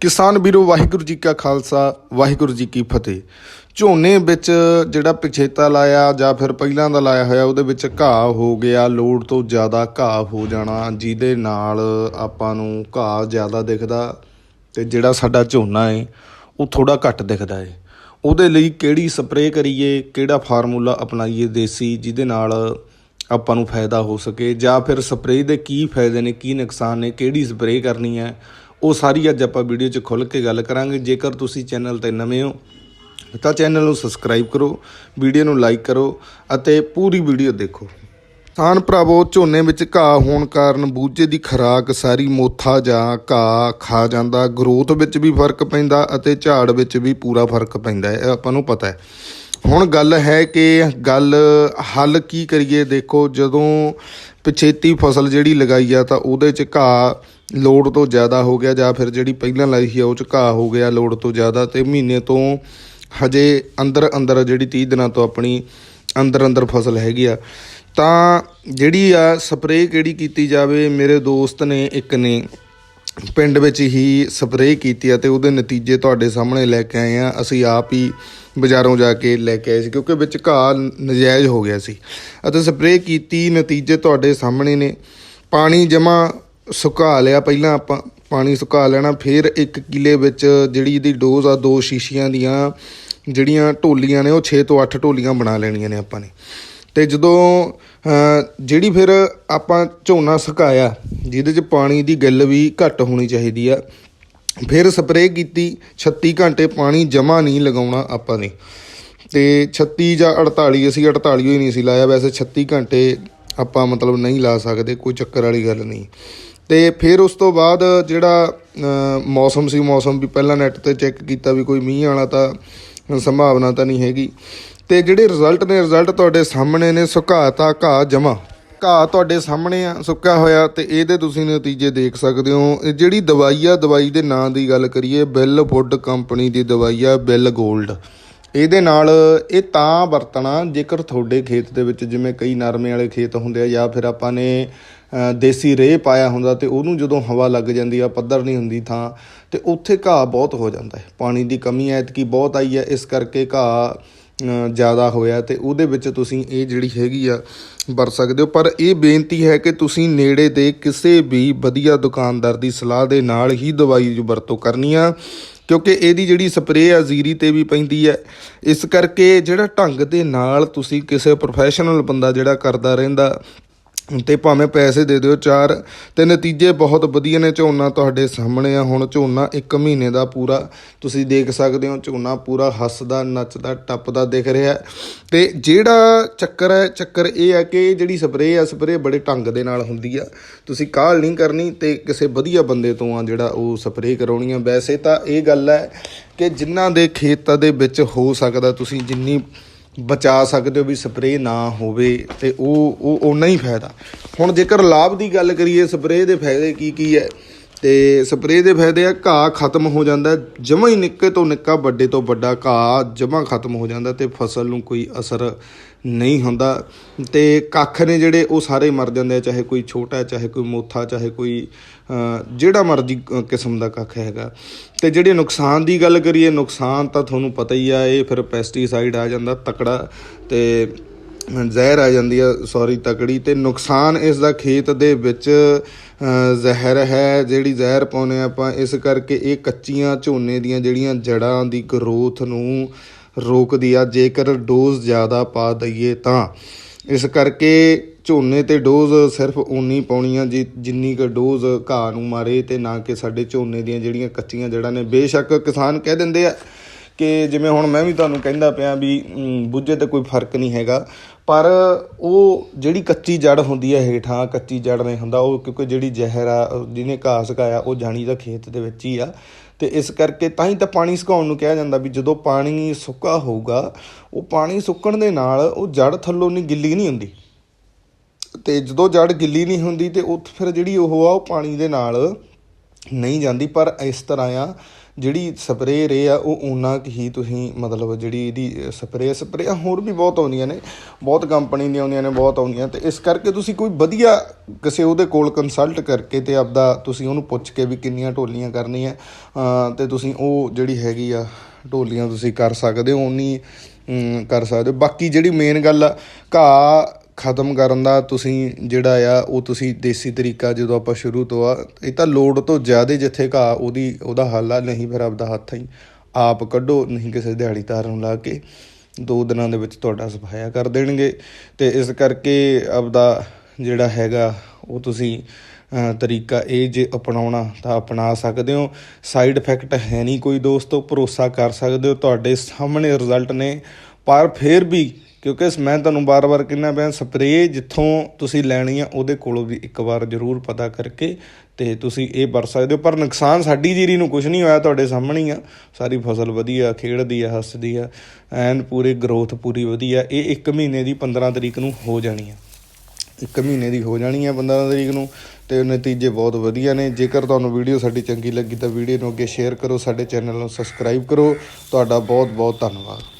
ਕਿਸਾਨ ਵੀਰੋ, ਵਾਹਿਗੁਰੂ ਜੀ ਕਾ ਖਾਲਸਾ, ਵਾਹਿਗੁਰੂ ਜੀ ਕੀ ਫਤਿਹ। ਝੋਨੇ ਵਿੱਚ ਜਿਹੜਾ ਪਿਛੇਤਾ ਲਾਇਆ ਜਾਂ ਫਿਰ ਪਹਿਲਾਂ ਦਾ ਲਾਇਆ ਹੋਇਆ, ਉਹਦੇ ਵਿੱਚ ਘਾਹ ਹੋ ਗਿਆ, ਲੋੜ ਤੋਂ ਜ਼ਿਆਦਾ ਘਾਹ ਹੋ ਜਾਣਾ, ਜਿਹਦੇ ਨਾਲ ਆਪਾਂ ਨੂੰ ਘਾਹ ਜ਼ਿਆਦਾ ਦਿਖਦਾ ਤੇ ਜਿਹੜਾ ਸਾਡਾ ਝੋਨਾ ਹੈ ਉਹ ਥੋੜਾ ਘੱਟ ਦਿਖਦਾ ਹੈ ਉਹਦੇ ਲਈ ਕਿਹੜੀ ਸਪਰੇਅ ਕਰੀਏ, ਕਿਹੜਾ ਫਾਰਮੂਲਾ ਅਪਣਾਈਏ ਦੇਸੀ, ਜਿਹਦੇ ਨਾਲ ਆਪਾਂ ਨੂੰ ਫਾਇਦਾ ਹੋ ਸਕੇ, ਜਾਂ ਫਿਰ ਸਪਰੇਅ ਦੇ ਕੀ ਫਾਇਦੇ ਨੇ, ਕੀ ਨੁਕਸਾਨ ਨੇ, ਕਿਹੜੀ ਸਪਰੇਅ ਕਰਨੀ ਹੈ ਉਹ ਸਾਰੀ ਅੱਜ ਆਪਾਂ ਵੀਡੀਓ 'ਚ ਖੁੱਲ੍ਹ ਕੇ ਗੱਲ ਕਰਾਂਗੇ। ਜੇਕਰ ਤੁਸੀਂ ਚੈਨਲ ਤੇ ਨਵੇਂ ਹੋ, ਤਾਂ ਚੈਨਲ ਨੂੰ ਸਬਸਕ੍ਰਾਈਬ ਕਰੋ, ਵੀਡੀਓ ਨੂੰ ਲਾਈਕ ਕਰੋ ਅਤੇ ਪੂਰੀ ਵੀਡੀਓ ਦੇਖੋ। ਕਿਸਾਨ ਭਰਾਵੋ, ਝੋਨੇ ਵਿੱਚ ਘਾਹ ਹੋਣ ਕਾਰਨ ਬੂਝੇ ਦੀ ਖਰਾਕ ਸਾਰੀ ਮੋਥਾ ਜਾਂ ਘਾਹ ਖਾ ਜਾਂਦਾ, ਗਰੋਥ ਵਿੱਚ ਵੀ ਫ਼ਰਕ ਪੈਂਦਾ ਅਤੇ ਝਾੜ ਵਿੱਚ ਵੀ ਪੂਰਾ ਫ਼ਰਕ ਪੈਂਦਾ ਹੈ ਆਪਾਂ ਨੂੰ ਪਤਾ ਹੈ। ਹੁਣ ਗੱਲ ਹੈ ਕਿ ਗੱਲ ਹੱਲ ਕੀ ਕਰੀਏ? ਦੇਖੋ, ਜਦੋਂ ਪਛੇਤੀ ਫਸਲ ਜਿਹੜੀ ਲਗਾਈ ਆ, ਤਾਂ ਉਹਦੇ 'ਚ ਘਾਹ ਲੋੜ ਤੋਂ ਜ਼ਿਆਦਾ ਹੋ ਗਿਆ ਜਾਂ ਫਿਰ ਜਿਹੜੀ ਪਹਿਲਾਂ ਲਾਈ ਸੀ, ਉਹ 'ਚ ਘਾਹ ਹੋ ਗਿਆ ਲੋੜ ਤੋਂ ਜ਼ਿਆਦਾ ਤੇ ਮਹੀਨੇ ਤੋਂ ਹਜੇ ਅੰਦਰ ਅੰਦਰ ਜਿਹੜੀ 30 ਦਿਨਾਂ ਤੋਂ ਆਪਣੀ ਅੰਦਰ ਅੰਦਰ ਫਸਲ ਹੈਗੀ ਆ। ਤਾਂ ਜਿਹੜੀ ਆ ਸਪਰੇਅ ਕਿਹੜੀ ਕੀਤੀ ਜਾਵੇ, ਮੇਰੇ ਦੋਸਤ ਨੇ, ਇੱਕ ਨੇ ਪਿੰਡ ਵਿੱਚ ਹੀ ਸਪਰੇਅ ਕੀਤੀ ਆ ਤੇ ਉਹਦੇ ਨਤੀਜੇ ਤੁਹਾਡੇ ਸਾਹਮਣੇ ਲੈ ਕੇ ਆਏ ਆ। ਅਸੀਂ ਆਪ ਹੀ ਬਾਜ਼ਾਰੋਂ ਜਾ ਕੇ ਲੈ ਕੇ ਆਏ ਸੀ, ਕਿਉਂਕਿ ਵਿੱਚ ਘਾਹ ਨਜਾਇਜ਼ ਹੋ ਗਿਆ ਸੀ। ਅਤੇ ਸਪਰੇਅ ਕੀਤੀ ਨਤੀਜੇ ਤੁਹਾਡੇ ਸਾਹਮਣੇ ਨੇ। ਪਾਣੀ ਜਮਾ ਸੁਕਾ ਲਿਆ, ਪਹਿਲਾਂ ਆਪਾਂ ਪਾਣੀ ਸੁਕਾ ਲੈਣਾ, ਫਿਰ ਇੱਕ ਕਿਲੇ ਵਿੱਚ ਜਿਹੜੀ ਇਹਦੀ ਡੋਜ਼ ਆ, ਦੋ ਸ਼ੀਸ਼ੀਆਂ ਦੀਆਂ, ਜਿਹੜੀਆਂ ਢੋਲੀਆਂ ਨੇ, ਉਹ 6 ਤੋਂ 8 ਢੋਲੀਆਂ ਬਣਾ ਲੈਣੀਆਂ ਨੇ ਆਪਾਂ ਨੇ। ਤੇ ਜਦੋਂ ਜਿਹੜੀ ਫਿਰ ਆਪਾਂ ਝੋਨਾ ਸੁਕਾਇਆ, ਜਿਹਦੇ 'ਚ ਪਾਣੀ ਦੀ ਗਿੱਲ ਵੀ ਘੱਟ ਹੋਣੀ ਚਾਹੀਦੀ ਆ, ਫਿਰ ਸਪਰੇਅ ਕੀਤੀ 36 ਘੰਟੇ ਪਾਣੀ ਜਮਾ ਨਹੀਂ ਲਗਾਉਣਾ ਆਪਾਂ ਨੇ। ਤੇ 36 ਜਾਂ 48 ਅਸੀਂ 48 ਹੀ ਨਹੀਂ ਸੀ ਲਾਇਆ, ਵੈਸੇ 36 ਘੰਟੇ ਆਪਾਂ ਮਤਲਬ ਨਹੀਂ ਲਾ ਸਕਦੇ, ਕੋਈ ਚੱਕਰ ਵਾਲੀ ਗੱਲ ਨਹੀਂ। ਤੇ ਫਿਰ ਉਸ ਤੋਂ ਬਾਅਦ ਜਿਹੜਾ ਮੌਸਮ ਸੀ, ਮੌਸਮ ਵੀ ਪਹਿਲਾਂ ਨੈਟ ਤੇ ਚੈੱਕ ਕੀਤਾ ਵੀ ਕੋਈ ਮੀਂਹ ਵਾਲਾ ਤਾਂ ਸੰਭਾਵਨਾ ਤਾਂ ਨਹੀਂ ਹੈਗੀ। ਤੇ ਜਿਹੜੇ ਰਿਜ਼ਲਟ ਨੇ ਰਿਜ਼ਲਟ ਤੁਹਾਡੇ ਸਾਹਮਣੇ ਨੇ ਸੁਕਾਤਾ ਘਾਹ ਜਮਾ ਘਾਹ ਤੁਹਾਡੇ ਸਾਹਮਣੇ ਆ, ਸੁੱਕਾ ਹੋਇਆ ਤੇ ਇਹਦੇ ਤੁਸੀਂ ਨਤੀਜੇ ਦੇਖ ਸਕਦੇ ਹੋ। ਜਿਹੜੀ ਦਵਾਈ ਆ, ਦਵਾਈ ਦੇ ਨਾਂ ਦੀ ਗੱਲ ਕਰੀਏ ਬਿੱਲ ਵੁੱਡ ਕੰਪਨੀ ਦੀ ਦਵਾਈ ਆ ਬਿੱਲ 골ਡ ਇਹਦੇ ਨਾਲ ਇਹ ਤਾਂ ਵਰਤਣਾ ਜੇਕਰ ਤੁਹਾਡੇ ਖੇਤ ਦੇ ਵਿੱਚ ਜਿਵੇਂ ਕਈ ਨਰਮੇ ਵਾਲੇ ਖੇਤ ਹੁੰਦੇ ਆ ਜਾਂ ਫਿਰ ਆਪਾਂ ਨੇ ਦੇਸੀ ਰੇਹ ਪਾਇਆ ਹੁੰਦਾ ਤੇ ਉਹਨੂੰ ਜਦੋਂ ਹਵਾ ਲੱਗ ਜਾਂਦੀ ਆ, ਪੱਧਰ ਨਹੀਂ ਹੁੰਦੀ ਥਾਂ, ਤੇ ਉੱਥੇ ਘਾਹ ਬਹੁਤ ਹੋ ਜਾਂਦਾ ਹੈ। ਪਾਣੀ ਦੀ ਕਮੀ ਐਤਕੀ ਬਹੁਤ ਆਈ ਹੈ, ਇਸ ਕਰਕੇ ਘਾਹ ਜ਼ਿਆਦਾ ਹੋਇਆ ਤੇ ਉਹਦੇ ਵਿੱਚ ਤੁਸੀਂ ਇਹ ਜਿਹੜੀ ਹੈਗੀ ਆ ਵਰਤ ਸਕਦੇ ਹੋ। ਪਰ ਇਹ ਬੇਨਤੀ ਹੈ ਕਿ ਤੁਸੀਂ ਨੇੜੇ ਦੇ ਕਿਸੇ ਵੀ ਵਧੀਆ ਦੁਕਾਨਦਾਰ ਦੀ ਸਲਾਹ ਦੇ ਨਾਲ ਹੀ ਦਵਾਈ ਦੀ ਵਰਤੋਂ ਕਰਨੀ ਆ, ਕਿਉਂਕਿ ਇਹਦੀ ਜਿਹੜੀ ਸਪਰੇਅ ਆ, ਜ਼ੀਰੀ ਤੇ ਵੀ ਪੈਂਦੀ ਹੈ। ਇਸ ਕਰਕੇ ਜਿਹੜਾ ਢੰਗ ਦੇ ਨਾਲ ਤੁਸੀਂ ਕਿਸੇ ਪ੍ਰੋਫੈਸ਼ਨਲ ਬੰਦਾ ਜਿਹੜਾ ਕਰਦਾ ਰਹਿੰਦਾ ਤੇ ਭਾਵੇਂ ਪੈਸੇ ਦੇ ਦਿਓ ਚਾਰ, ਤੇ ਨਤੀਜੇ ਬਹੁਤ ਵਧੀਆ ਨੇ, ਝੋਨਾ ਤੁਹਾਡੇ ਸਾਹਮਣੇ ਆ। ਹੁਣ ਝੋਨਾ 1 ਮਹੀਨੇ ਦਾ ਪੂਰਾ, ਤੁਸੀਂ ਦੇਖ ਸਕਦੇ ਹੋ, ਝੋਨਾ ਪੂਰਾ ਹੱਸਦਾ, ਨੱਚਦਾ, ਟੱਪਦਾ ਦਿਖ ਰਿਹਾ। ਹੈ। ਤੇ ਜਿਹੜਾ ਚੱਕਰ ਹੈ, ਚੱਕਰ ਇਹ ਹੈ ਕਿ ਜਿਹੜੀ ਸਪਰੇਅ ਆ, ਸਪਰੇਅ ਬੜੇ ਢੰਗ ਦੇ ਨਾਲ ਹੁੰਦੀ ਆ। ਤੁਸੀਂ ਕਾਹਲ ਨਹੀਂ ਕਰਨੀ ਤੇ ਕਿਸੇ ਵਧੀਆ ਬੰਦੇ ਤੋਂ ਆ ਜਿਹੜਾ ਉਹ ਸਪਰੇਅ ਕਰਾਉਣੀ ਆ। ਵੈਸੇ ਤਾਂ ਇਹ ਗੱਲ ਹੈ ਕਿ ਜਿਨ੍ਹਾਂ ਦੇ ਖੇਤਾਂ ਦੇ ਵਿੱਚ ਹੋ ਸਕਦਾ, ਤੁਸੀਂ ਜਿੰਨੀ ਬਚਾ ਸਕਦੇ ਹੋ ਵੀ ਸਪਰੇਅ ਨਾ ਹੋਵੇ ਤੇ ਉਹ ਉਹ ਓਨਾ ਹੀ ਫਾਇਦਾ। ਹੁਣ ਜੇਕਰ ਲਾਭ ਦੀ ਗੱਲ ਕਰੀਏ, ਸਪਰੇਅ ਦੇ ਫਾਇਦੇ ਕੀ ਕੀ ਹੈ? ਤੇ ਸਪਰੇਅ ਦੇ ਫਾਇਦੇ ਆ, ਘਾਹ ਖਤਮ ਹੋ ਜਾਂਦਾ, ਜਮਾ ਹੀ ਨਿੱਕੇ ਤੋਂ ਨਿੱਕਾ, ਵੱਡੇ ਤੋਂ ਵੱਡਾ ਘਾਹ ਜਮਾ ਖਤਮ ਹੋ ਜਾਂਦਾ ਤੇ ਫਸਲ ਨੂੰ ਕੋਈ ਅਸਰ ਨਹੀਂ ਹੁੰਦਾ। ਤੇ ਕੱਖ ਨੇ ਜਿਹੜੇ ਉਹ ਸਾਰੇ ਮਰ ਜਾਂਦੇ ਆ, ਚਾਹੇ ਕੋਈ ਛੋਟਾ, ਚਾਹੇ ਕੋਈ ਮੋਥਾ, ਚਾਹੇ ਕੋਈ ਜਿਹੜਾ ਮਰਜ਼ੀ ਕਿਸਮ ਦਾ ਕੱਖ ਹੈਗਾ। ਤੇ ਜਿਹੜੇ ਨੁਕਸਾਨ ਦੀ ਗੱਲ ਕਰੀਏ, ਨੁਕਸਾਨ ਤਾਂ ਤੁਹਾਨੂੰ ਪਤਾ ਹੀ ਆ, ਇਹ ਫਿਰ ਪੈਸਟੀਸਾਈਡ ਆ ਜਾਂਦਾ, ਤਕੜਾ ਤੇ ਜ਼ਹਿਰ ਆ ਜਾਂਦੀ ਆ ਸੌਰੀ ਤਕੜੀ। ਤੇ ਨੁਕਸਾਨ ਇਸ ਦਾ ਖੇਤ ਦੇ ਵਿੱਚ ਜ਼ਹਿਰ ਹੈ ਜਿਹੜੀ ਜ਼ਹਿਰ ਪਾਉਨੇ ਆਪਾਂ ਇਸ ਕਰਕੇ ਇਹ ਕੱਚੀਆਂ ਝੋਨੇ ਦੀਆਂ ਜਿਹੜੀਆਂ ਜੜਾਂ ਦੀ ਗਰੋਥ ਨੂੰ ਰੋਕਦੀ ਆ ਜੇਕਰ ਡੋਜ਼ ਜ਼ਿਆਦਾ ਪਾ ਦਈਏ ਤਾਂ। ਇਸ ਕਰਕੇ ਝੋਨੇ ਤੇ ਡੋਜ਼ ਸਿਰਫ ਉਨੀ ਪਾਉਣੀ ਆ ਜੀ ਜਿੰਨੀ ਕੁ ਡੋਜ਼ ਘਾਹ ਨੂੰ ਮਾਰੇ ਤੇ ਨਾ ਕਿ ਸਾਡੇ ਝੋਨੇ ਦੀਆਂ ਜਿਹੜੀਆਂ ਕੱਚੀਆਂ ਜੜਾਂ ਨੇ। ਬੇਸ਼ੱਕ ਕਿਸਾਨ ਕਹਿ ਦਿੰਦੇ ਆ ਕਿ ਜਿਵੇਂ ਹੁਣ ਮੈਂ ਵੀ ਤੁਹਾਨੂੰ ਕਹਿੰਦਾ ਪਿਆ ਵੀ ਅਮ, ਬੁੱਝੇ ਤੇ ਕੋਈ ਫ਼ਰਕ ਨਹੀਂ ਹੈਗਾ। ਪਰ ਉਹ ਜਿਹੜੀ ਕੱਚੀ ਜੜ ਹੁੰਦੀ ਹੈ ਹੇਠਾਂ, ਕੱਚੀ ਜੜ ਨਹੀਂ ਹੁੰਦਾ, ਉਹ ਕਿਉਂਕਿ ਜਿਹੜੀ ਜ਼ਹਿਰ ਆ ਜਿਹਨੇ ਘਾਹ ਸੁਕਾਇਆ, ਉਹ ਜਾਣੀ ਦਾ ਖੇਤ ਦੇ ਵਿੱਚ ਹੀ ਆ। ਤੇ ਇਸ ਕਰਕੇ ਤਾਂ ਹੀ ਤਾਂ ਪਾਣੀ ਸੁਕਾਉਣ ਨੂੰ ਕਿਹਾ ਜਾਂਦਾ ਵੀ ਜਦੋਂ ਪਾਣੀ ਸੁੱਕਾ ਹੋਊਗਾ, ਉਹ ਪਾਣੀ ਸੁੱਕਣ ਦੇ ਨਾਲ ਉਹ ਜੜ ਥੱਲੋਂ ਨਹੀਂ ਗਿੱਲੀ ਨਹੀਂ ਹੁੰਦੀ। ਤੇ ਜਦੋਂ ਜੜ ਗਿੱਲੀ ਨਹੀਂ ਹੁੰਦੀ ਤੇ ਉੱਥੇ ਫਿਰ ਜਿਹੜੀ ਉਹ ਆ, ਉਹ ਪਾਣੀ ਦੇ ਨਾਲ ਨਹੀਂ ਜਾਂਦੀ, ਪਰ ਇਸ ਤਰ੍ਹਾਂ ਆ, ਜਿਹੜੀ ਸਪਰੇਅ ਰੇ ਆ, ਉਹ ਉਹਨਾਂ ਕੁ ਹੀ ਤੁਸੀਂ ਮਤਲਬ ਜਿਹੜੀ ਇਹਦੀ ਸਪਰੇਅ ਸਪਰੇਅ ਹੋਰ ਵੀ ਬਹੁਤ ਆਉਂਦੀਆਂ ਨੇ, ਬਹੁਤ ਕੰਪਨੀ ਦੀਆਂ ਆਉਂਦੀਆਂ ਨੇ, ਬਹੁਤ ਆਉਂਦੀਆਂ, ਤੇ ਇਸ ਕਰਕੇ ਤੁਸੀਂ ਕੋਈ ਵਧੀਆ ਕਿਸੇ ਉਹਦੇ ਕੋਲ ਕੰਸਲਟ ਕਰਕੇ ਤੇ ਆਪਦਾ ਤੁਸੀਂ ਉਹਨੂੰ ਪੁੱਛ ਕੇ ਵੀ ਕਿੰਨੀਆਂ ਢੋਲੀਆਂ ਕਰਨੀਆਂ, ਅਹ, ਤੇ ਤੁਸੀਂ ਉਹ ਜਿਹੜੀ ਹੈਗੀ ਆ ਢੋਲੀਆਂ ਤੁਸੀਂ ਕਰ ਸਕਦੇ ਹੋ ਉਨੀ ਕਰ ਸਕਦੇ ਹੋ। ਬਾਕੀ ਜਿਹੜੀ ਮੇਨ ਗੱਲ ਆ, ਘਾਹ ਖਤਮ ਕਰਨ ਦਾ ਤੁਸੀਂ ਜਿਹੜਾ ਆ, ਉਹ ਤੁਸੀਂ ਦੇਸੀ ਤਰੀਕਾ ਜਦੋਂ ਆਪਾਂ ਸ਼ੁਰੂ ਤੋਂ ਆ, ਇਹ ਤਾਂ ਲੋੜ ਤੋਂ ਜ਼ਿਆਦਾ ਜਿੱਥੇ ਘਾਹ, ਉਹਦੀ, ਉਹਦਾ ਹੱਲ ਆ, ਨਹੀਂ ਫਿਰ ਆਪਦਾ ਹੱਥ ਹੀ ਆਪ ਕੱਢੋ, ਨਹੀਂ ਕਿਸੇ ਦਿਹਾੜੀਦਾਰ ਨੂੰ ਲਾ ਕੇ ਦੋ ਦਿਨਾਂ ਦੇ ਵਿੱਚ ਤੁਹਾਡਾ ਸਫਾਇਆ ਕਰ ਦੇਣਗੇ। ਤੇ ਇਸ ਕਰਕੇ ਆਪਦਾ ਜਿਹੜਾ ਹੈਗਾ, ਉਹ ਤੁਸੀਂ ਤਰੀਕਾ ਇਹ ਜੇ ਅਪਣਾਉਣਾ ਤਾਂ ਅਪਣਾ ਸਕਦੇ ਹੋ। ਸਾਈਡ ਇਫੈਕਟ ਹੈ ਨਹੀਂ ਕੋਈ ਦੋਸਤੋ, ਭਰੋਸਾ ਕਰ ਸਕਦੇ ਹੋ। ਤੁਹਾਡੇ ਸਾਹਮਣੇ ਰਿਜ਼ਲਟ ਨੇ, ਪਰ ਫਿਰ ਵੀ ਕਿਉਂਕਿ ਮੈਂ ਤੁਹਾਨੂੰ ਬਾਰ-ਬਾਰ ਕਹਿੰਦਾ ਪਿਆ, ਸਪਰੇਅ ਜਿੱਥੋਂ ਤੁਸੀਂ ਲੈਣੀ ਆ ਉਹਦੇ ਕੋਲੋਂ ਵੀ ਇੱਕ ਵਾਰ ਜ਼ਰੂਰ ਪਤਾ ਕਰਕੇ ਤੇ ਤੁਸੀਂ ਇਹ ਵਰਤ ਸਕਦੇ ਹੋ। ਪਰ ਨੁਕਸਾਨ ਸਾਡੀ ਜੀਰੀ ਨੂੰ ਕੁਝ ਨਹੀਂ ਹੋਇਆ ਤੁਹਾਡੇ ਸਾਹਮਣੇ ਹੀ ਆ। ਸਾਰੀ ਫਸਲ ਵਧੀਆ, ਖੇਡਦੀ ਆ, ਹੱਸਦੀ ਆ, ਐਨ ਪੂਰੇ ਗਰੋਥ ਪੂਰੀ ਵਧੀਆ। ਇਹ 1 ਮਹੀਨੇ ਦੀ 15 ਤਰੀਕ ਨੂੰ ਹੋ ਜਾਣੀ ਆ। ਇੱਕ ਮਹੀਨੇ ਦੀ ਹੋ ਜਾਣੀ ਹੈ 15 ਤਰੀਕ ਨੂੰ ਤੇ ਨਤੀਜੇ ਬਹੁਤ ਵਧੀਆ ਨੇ। ਜੇਕਰ ਤੁਹਾਨੂੰ ਵੀਡੀਓ ਸਾਡੀ ਚੰਗੀ ਲੱਗੀ ਤਾਂ ਵੀਡੀਓ ਨੂੰ ਅੱਗੇ ਸ਼ੇਅਰ ਕਰੋ, ਸਾਡੇ ਚੈਨਲ ਨੂੰ ਸਬਸਕ੍ਰਾਈਬ ਕਰੋ। ਤੁਹਾਡਾ ਬਹੁਤ ਬਹੁਤ ਧੰਨਵਾਦ।